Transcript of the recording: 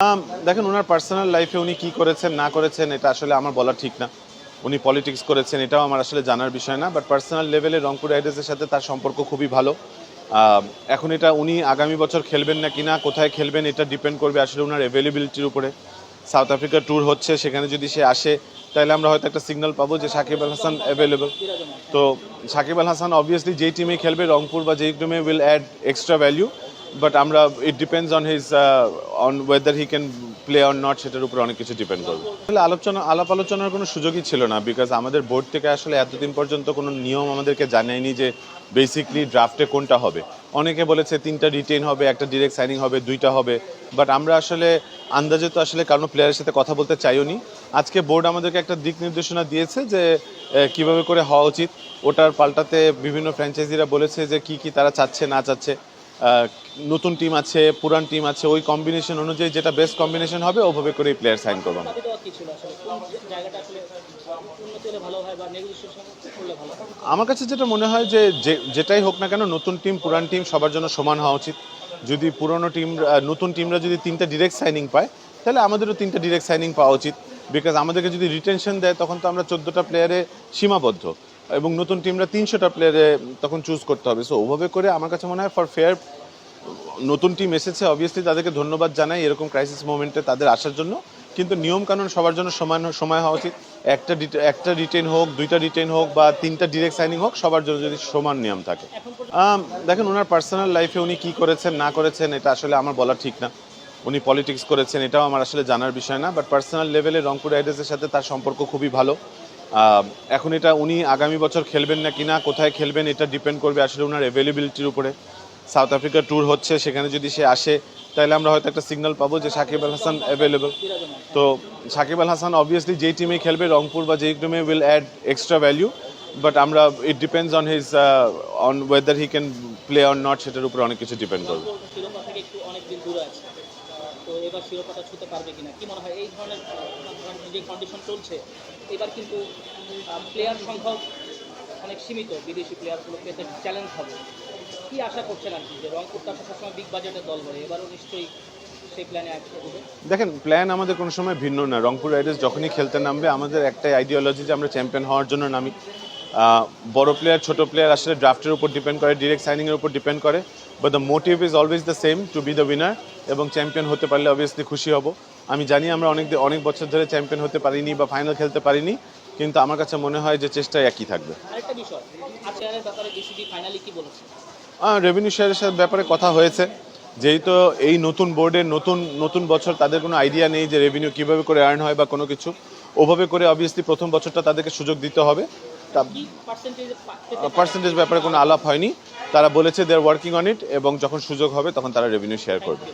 আম, দেখেন ওনার পার্সোনাল লাইফে উনি কি করেছেন না করেছেন এটা আসলে আমার বলা ঠিক না। উনি পলিটিক্স করেছেন এটাও আমার আসলে জানার বিষয় না বাট পার্সোনাল লেভেলে রংপুর রাইডার্সের সাথে তার সম্পর্ক খুবই ভালো। আহ, এখন এটা উনি আগামী বছর খেলবেন না কিনা কোথায় খেলবেন এটা ডিপেন্ড করবে আসলে ওনার অ্যাভেলেবিলিটির উপরে। সাউথ আফ্রিকা ট্যুর হচ্ছে সেখানে যদি সে আসে তাহলে আমরা হয়তো একটা সিগন্যাল পাবো যে সাকিব আল হাসান অ্যাভেলেবল তো সাকিব আল হাসান অবভিয়াসলি যেই টিমে খেলবে রংপুর বা যেই টিমে will add extra value but আমরা it depends on his on whether he can play on not সেটার উপর অনেক কিছু ডিপেন্ড করবে। আসলে আলোচনা, আলাপ আলোচনার কোনো সুযোগই ছিল না বিকজ আমাদের বোর্ড থেকে আসলে এতদিন পর্যন্ত কোনো নিয়ম আমাদেরকে জানায়নি যে বেসিকলি ড্রাফটে কোনটা হবে। অনেকে বলেছে তিনটা রিটেন হবে, একটা ডিরেক্ট সাইনিং হবে, দুইটা হবে বাট আমরা আসলে আন্দাজে তো আসলে কারণ প্লেয়ারের সাথে কথা বলতে চাইও নি। আজকে বোর্ড আমাদেরকে একটা দিক নির্দেশনা দিয়েছে যে কীভাবে করে হওয়া উচিত। ওটার পাল্টাতে বিভিন্ন ফ্র্যাঞ্চাইজিরা বলেছে যে কি কি তারা চাচ্ছে, না চাচ্ছে। নতুন টিম আছে পুরান টিম আছে ওই কম্বিনেশন অনুযায়ী যেটা বেস্ট কম্বিনেশন হবে ওভাবে করে প্লেয়ার সাইন করব তাতে দেওয়া কি ছিল আসলে? কোন জায়গাটা আসলে উন্নতি হলে ভালো বা নেগোসিয়েশন করলে ভালো হয়? আমার কাছে যেটা মনে হয় যে যে- যেটাই হোক না কেন নতুন টিম পুরান টিম সবার জন্য সমান হওয়া উচিত। যদি পুরনো টিম নতুন টিমরা যদি তিনটা ডিরেক্ট সাইনিং পায় তাহলে আমাদেরও তিনটা ডিরেক্ট সাইনিং পাওয়া উচিত। বিকজ আমাদেরকে যদি রিটেনশন দেয় তখন তো আমরা চোদ্দোটা প্লেয়ারে সীমাবদ্ধ। এবং নতুন টিমরা তিনশোটা প্লেয়ারে তখন চুজ করতে হবে। সো ওভাবে করে আমার কাছে মনে হয় ফর ফেয়ার নতুন টিম এসেছে অবভিয়াসলি তাদেরকে ধন্যবাদ জানাই এরকম ক্রাইসিস মোমেন্টে তাদের আসার জন্য। কিন্তু নিয়ম কানুন সবার জন্য সমান, সময় হওয়া উচিত। একটা একটা রিটেন হোক, দুইটা রিটেন হোক বা তিনটা ডিরেক্ট সাইনিং হোক, সবার জন্য যদি সমান নিয়ম থাকে। দেখেন ওনার পার্সোনাল লাইফে উনি কি করেছেন, না করেছেন, এটা আসলে আমার বলা ঠিক না। উনি পলিটিক্স করেছেন, এটাও আমার আসলে জানার বিষয় না। বাট পার্সোনাল লেভেলে রংপুর রাইডার্সের সাথে তার সম্পর্ক খুবই ভালো। এখন এটা উনি আগামী বছর খেলবেন না কিনা, কোথায় খেলবেন, এটা ডিপেন্ড করবে আসলে ওনার অ্যাভেলেবিলিটির উপরে। সাউথ আফ্রিকা ট্যুর হচ্ছে, সেখানে যদি সে আসে, তাহলে আমরা হয়তো একটা সিগন্যাল পাবো যে সাকিব আল হাসান অ্যাভেলেবল তো সাকিব আল হাসান অবভিয়াসলি যেই টিমে খেলবে, রংপুর বা যেই টিমে will add extra value but আমরা it depends on his on whether he can play on not সেটার উপর অনেক কিছু ডিপেন্ড করবে। তো এবার শিরোপাটা ছুতে পারবে কিনা? কি মনে হয় এই ধরনের যে কন্ডিশন চলছে, এবার কিন্তু প্লেয়ার সংখ্যাও অনেক সীমিত, বিদেশি প্লেয়ারগুলো পেতে চ্যালেঞ্জ হবে। কি আশা করছেন আর কি যে রংপুর তার সবসময় বিগ বাজেটের দল বলে, এবারও নিশ্চয়ই দেখেন প্ল্যান আমাদের কোনো সময় ভিন্ন না রংপুর রাইডার্স যখনই খেলতে নামবে, আমাদের একটাই আইডিওলজি যে আমরা চ্যাম্পিয়ন হওয়ার জন্য নামি। বড় প্লেয়ার ছোট প্লেয়ার আসলে ড্রাফটের উপর ডিপেন্ড করে ডিরেক্ট সাইনিংয়ের উপর ডিপেন্ড করে। But the motive is always the same to be the winner এবং চ্যাম্পিয়ন হতে পারলে অবভিয়াসলি খুশি হব। আমি জানি আমরা অনেক অনেক বছর ধরে চ্যাম্পিয়ন হতে পারিনি বা ফাইনাল খেলতে পারিনি কিন্তু আমার কাছে মনে হয় যে চেষ্টা একই থাকবে। রেভিনিউ শেয়ারের সাথে ব্যাপারে কথা হয়েছে। যেহেতু এই নতুন বোর্ডের নতুন নতুন বছর তাদের কোনো আইডিয়া নেই যে রেভিনিউ কীভাবে করে আর্ন হয় বা কোনো কিছু। ওভাবে করে অবভিয়াসলি প্রথম বছরটা তাদেরকে সুযোগ দিতে হবে। পার্সেন্টেজ ব্যাপারে কোনো আলাপ হয়নি। তারা বলেছে দে আর ওয়ার্কিং অন ইট এবং যখন সুযোগ হবে তখন তারা রেভিনিউ শেয়ার করবে।